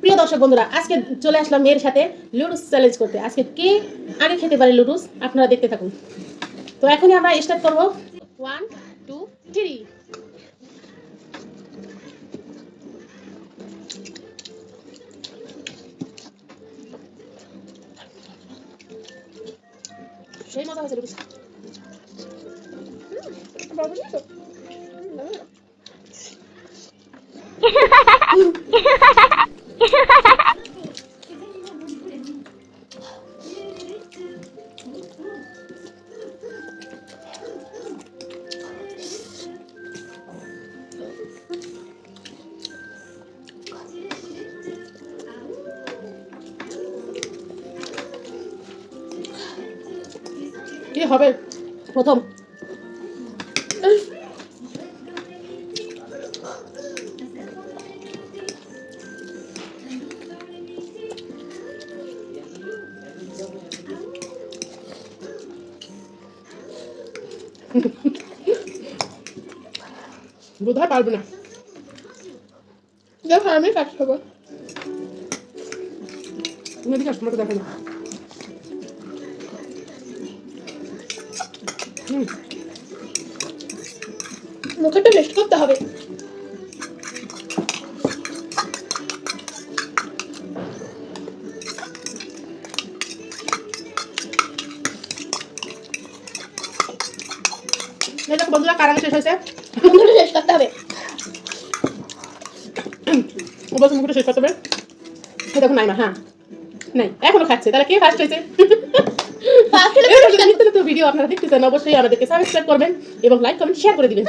প্রিয় দর্শক বন্ধুরা, আজকে চলে আসলাম মেয়ের সাথে লুডুস চ্যালেঞ্জ করতে। আজকে কে আগে খেতে পারে লুডুস? আপনারা দেখতে থাকুন। তো এখনই আমরা স্টার্ট করব। ওয়ান টু থ্রি সেই মজা হয়েছে লুডুস। কি হবে বোধহয় পারবে না। দেখো আমি কাজ খাব তুমি এদিকে আসো, তোমাকে দেখা যাবে হুম। মুখে তো টেস্ট করতে হবে। দেখো বন্ধুরা কারাগে শেষ হয়েছে। টেস্ট করতে হবে। বলছে মুখটা শেষ করতে হবে। নাইমা হ্যাঁ। নাই এখনও খাচ্ছে। তাহলে কে ফার্স্ট হয়েছে? নতুন ভিডিও আপনারা দেখতে চান অবশ্যই আমাদেরকে সাবস্ক্রাইব করবেন এবং লাইক কমেন্ট শেয়ার করে দিবেন।